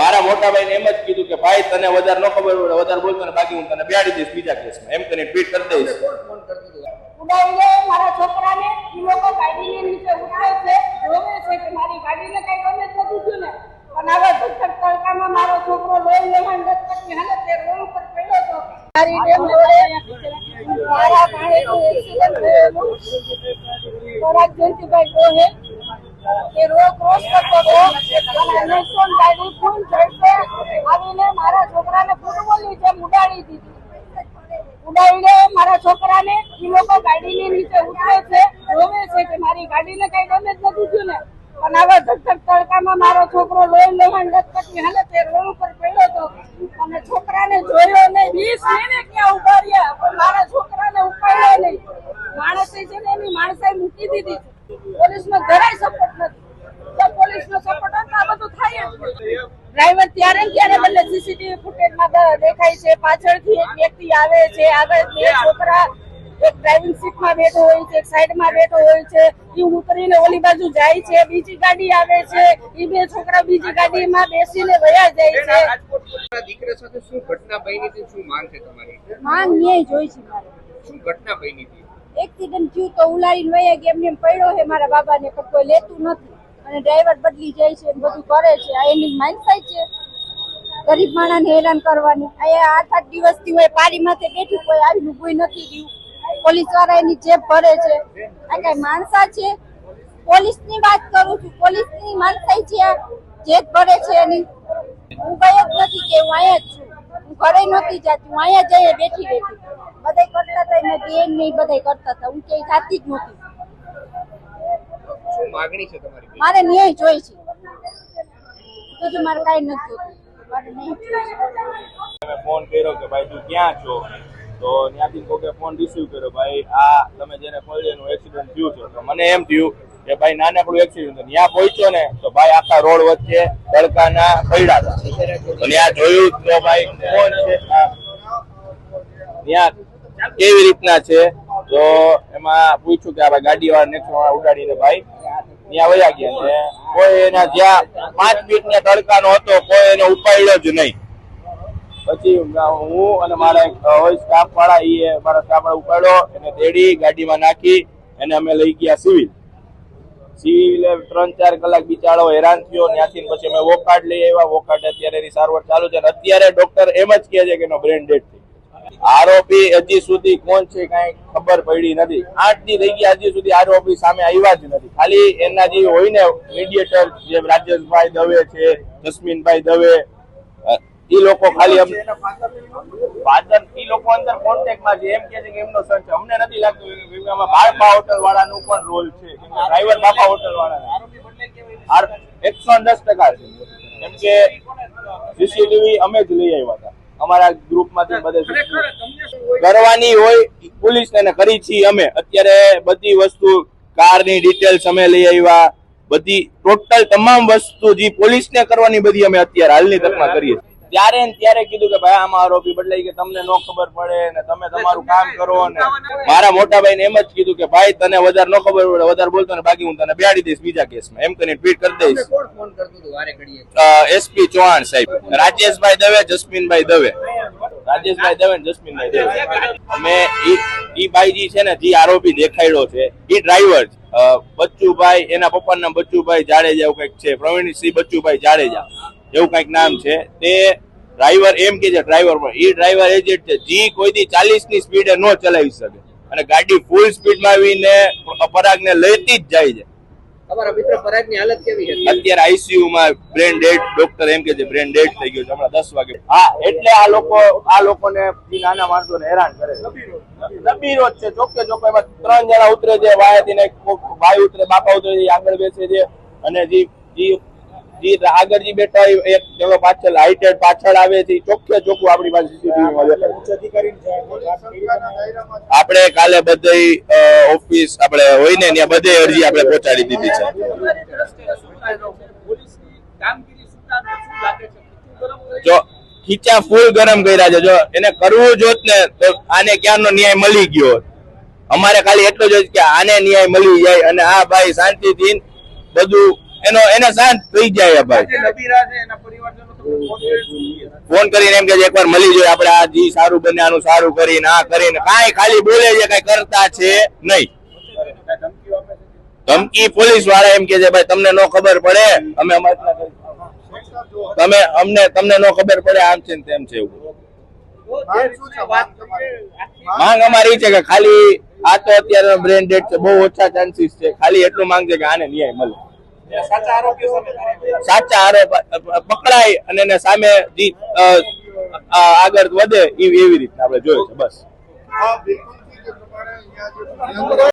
મારા મોટા ભાઈને એમ જ કીધું કે ભાઈ તને વધારે ન ખબર હોય વધારે બોલતો ને બાકી હું તને બેહાડી દઈશ બીજા કેસમાં. એમ કરીને ટ્વીટ કરી દઈશ. ઉડાવીને મારા છોકરાને. ઈ લોકો ગાડીની નીચે ઉતરે છે જોવે છે કે મારી ગાડીને કઈ ગમે નથી થયું ને. પણ હવે ભટક તડકામાં મારો છોકરો લોહી લેવાન લટપટની હાલત એ રોડ ઉપર પડ્યો હતો મારી ડેમ મારા ભાણેજનું એક્સિડન્ટ થયેલું પરાગ જયંતિભાઈ ગોહે એ રોડ ક્રોસ કરતો હતો. અને નેક્સોન ગાડી ફૂલ ઝડપે આવીને મારા છોકરાને ફૂટબોલની જેમ ઉડાડી દીધી. ઉડાવીને મારા છોકરાને એ લોકો ગાડીની નીચે ઉતરે છે, રોવે છે કે મારી ગાડીને કઈ ડેમેજ નથી થયું ને. પણ હવે ધકધક તડકામાં મારો છોકરો લોહી લોહાણ લટપટની હાલત એ રોડ ઉપર પડ્યો હતો. અને છોકરાને જોયો નહીં. વીસ મિનિટ ત્યાં ઊભા રહ્યા, પણ મારા છોકરાને ઉપાડ્યો નહીં. માણસે છે ને એની માણસાઈ મૂકી દીધી પોલીસનો જરાય સપોર્ટ નથી જો પોલીસનો સપોર્ટ હોત તો આ બધું થાય જ નહીં. ડ્રાઈવર ત્યારે ત્યારે બદલે સીસીટીવી ફૂટેજમાં દેખાય છે. પાછળથી એક વ્યક્તિ આવે છે. આગળ બે છોકરા એક ડ્રાઇવિંગ સીટમાં બેઠો હોય છે એક સાઈડમાં બેઠો હોય છે. ઈ ઉતરીને ઓલી બાજુ જાય છે. બીજી ગાડી આવે છે. ઈ બે છોકરા બીજી ગાડીમાં બેસીને વયા જાય છે. દીકરા સાથે શું ઘટના બની હતી શું માંગ છે તમારી? માંગ ન્યાય જોઈ છે મારે. શું ઘટના બની હતી એક્સિડન્ટ થયું તો ઉલારીને વયા ગયા એમને એમ પડ્યો છે મારા બાબાને પણ કોઈ લેતું નથી. અને ડ્રાઈવર બદલી જાય છે બધું કરે છે. આ એની માઇન્ડસાઈ છે. ગરીબ માણસને હેરાન કરવાની. અહીંયા આઠ આઠ દિવસથી હોય પારી માથે બેઠું કોઈ આવીને કોઈ નથી ગયું. પોલીસવાળા એની જેબ ભરે છે. આ કઈ માણસા છે? પોલીસની વાત કરું છું. પોલીસની માણસાઈ છે જેબ ભરે છે એની. હું કઈ જ નથી કે હું અહીંયા જ છું. હું ઘરે નથી જતી. હું અહીંયા જઈએ બેઠી બેઠી. બધાય કરતા હતા. એમાં બેન નહીં બધાય કરતા હતા. હું ક્યાંય જાતી જ નહોતી. શું માંગણી છે તમારી મારે ન્યાય જોઈ છે. બીજું મારે કાઈ નથી તમે ફોન કર્યો કે ભાઈ તું ક્યાં છો? તો ત્યાંથી કોકે ફોન રિસીવ કર્યો ભાઈ આ તમે જેને કહ્યું એક્સિડન્ટ થયું છે. તો મને એમ થયું કે ભાઈ નાનકડું એક્સિડન્ટ ત્યાં પહોંચ્યો ને તો ભાઈ આખા રોડ વચ્ચે તડકાના પડ્યા હતા. તો ત્યાં જોયું તો ભાઈ કોણ છે? ત્યાં કેવી રીતના છે? તો એમાં પૂછ્યું કે આપણે ગાડી વાળા નેક્સ્ટ વાળા ઉડાડીને ભાઈ. ત્યાં વયા ગયા ને કોઈ એના જ્યાં પાંચ મિનિટ ને તડકાનો હતો, કોઈ એને ઉપાડ્યો જ નહીં. પછી હું અને મારા હોય સ્ટાફ વાળા એ મારા સ્ટાફ વાળા ઉપાડ્યો, એને તેડી ગાડીમાં નાખી, એને અમે લઈ ગયા સિવિલ. સિવિલે ત્રણ ચાર કલાક બિચારો હેરાન થયો, ત્યાંથી પછી અમે વોકાર્ડ લઈ આવ્યા. વોકાર્ડ અત્યારે એની સારવાર ચાલુ છે અને અત્યારે ડોક્ટર એમ જ કહે છે કે એનો બ્રેન ડેડ. આરોપી હજી સુધી કોણ છે કઈ ખબર પડી નથી. આઠ દી થઈ ગયા હજી સુધી આરોપી સામે આવ્યા જ નથી. ખાલી એના જે હોય ને મીડિયેટર જે રાજેશભાઈ દવે છે જસ્મીનભાઈ દવે એ લોકો ખાલી ફાધર એ લોકો અંદર કોન્ટેક્ટમાં છે. એમ કે છે કે એમનો સન છે અમને નથી લાગતું આમાં બાળપા હોટલ વાળાનું પણ રોલ છે. ડ્રાઈવર બાપા હોટલ વાળા એકસો દસ ટકા છે. કેમ કે સીસીટીવી અમે જ લઈ આવ્યા હતા. અમારા ગ્રુપમાંથી બધે કરવાની હોય પોલીસ ને કરી છીએ અમે. અત્યારે બધી વસ્તુ કારની ડિટેલ્સ અમે લઈ આવ્યા. બધી ટોટલ તમામ વસ્તુ જે પોલીસ ને કરવાની બધી અમે અત્યારે હાલની તકમાં કરીએ ત્યારે ને ત્યારે કીધું કે ભાઈ આમાં આરોપી બદલાઈ કે તમને નો ખબર પડે ને તમે તમારું કામ કરો ને. મારા મોટા ભાઈને એમ જ કીધું કે ભાઈ તને વધારે નો ખબર પડે વધારે બોલતો ને બાકી હું તને બેહાડી દઈશ બીજા કેસમાં. એમ કરીને ટ્વીટ કરી દઈશ. કોણ ફોન કરતું હતું? વારે ઘડીએ. એસપી ચૌહાણ સાહેબ. રાજેશભાઈ દવે જસ્મીનભાઈ દવે. રાજેશભાઈ દવે ને જસ્મીનભાઈ દવે. અમે ઈ ભાઈજી છે ને જે આરોપી દેખાડ્યો છે. એ ડ્રાઈવર બચ્ચુભાઈ એના પપ્પાનું નામ બચ્ચુભાઈ જાડેજા એવું કંઈક છે. પ્રવીણસિંહ બચ્ચુભાઈ જાડેજા. એવું કંઈક નામ છે. તે ડ્રાઈવર એમ કે છે ડ્રાઈવર પણ. એ ડ્રાઈવર એજન્ટ છે. જી કોઈથી ચાલીસની સ્પીડે ન ચલાવી શકે. અને ગાડી ફૂલ સ્પીડમાં આવીને પરાગને લેતી જ જાય છે. તમારા મિત્ર પરાગની હાલત કેવી હતી અત્યારે આઈસીયુ માં બ્રેન ડેડ ડોક્ટર એમ કે છે બ્રેન ડેડ થઈ ગયો છે હમણાં દસ વાગે. હા એટલે આ લોકો આ લોકોને નાના માણસોને હેરાન કરે છે. નબીરો છે. ચોકે ચોકે એમાં ત્રણ જણા ઉતરે છે વાયાથી ને ભાઈ ઉતરે બાપા ઉતરે છે આગળ બેસે છે અને જે જે જે બેઠા હોય એક ચલો પાછળ હાઈટેડ પાછળ આવે છે ચોખ્ખે ચોખ્ખું આપણી પાસે સીસીટીવી આપણે કાલે બધી ઓફિસ આપણે હોય ને ત્યાં બધે અરજી આપણે પહોંચાડી દીધી છે. જો, ખીચા ફૂલ ગરમ કર્યા છે, જો, એને કરવું જોત ને, તો આને ક્યારનો ન્યાય મળી ગયો? અમારે ખાલી એટલું જ કે આને ન્યાય મળી જાય અને આ ભાઈ શાંતિથી બધું એનો એને શાંત થઈ જાય ભાઈ. જે નબીરા છે એના પરિવારજનો તમને ફોન કરીને એમ કે એકવાર મળી જોઈએ આપણે આ જી સારું બને આનું સારું કરીને આ કરીને. કાંઈ ખાલી બોલે છે કઈ કરતા છે નહીં? ધમકી પોલીસવાળા એમ કે છે ભાઈ તમને નો ખબર પડે અમે તમે અમને તમને નો ખબર પડે આમ છે ને તેમ છે એવું. માંગ અમારી છે કે ખાલી આ તો અત્યારે બ્રેન્ડેડ છે બહુ ઓછા ચાન્સીસ છે. ખાલી એટલું માંગ છે કે આને ન્યાય મળે. સાચા આરોપ પકડાય અને એને સામે આગળ વધે એવી એવી રીતના આપણે જોયું છે બસ.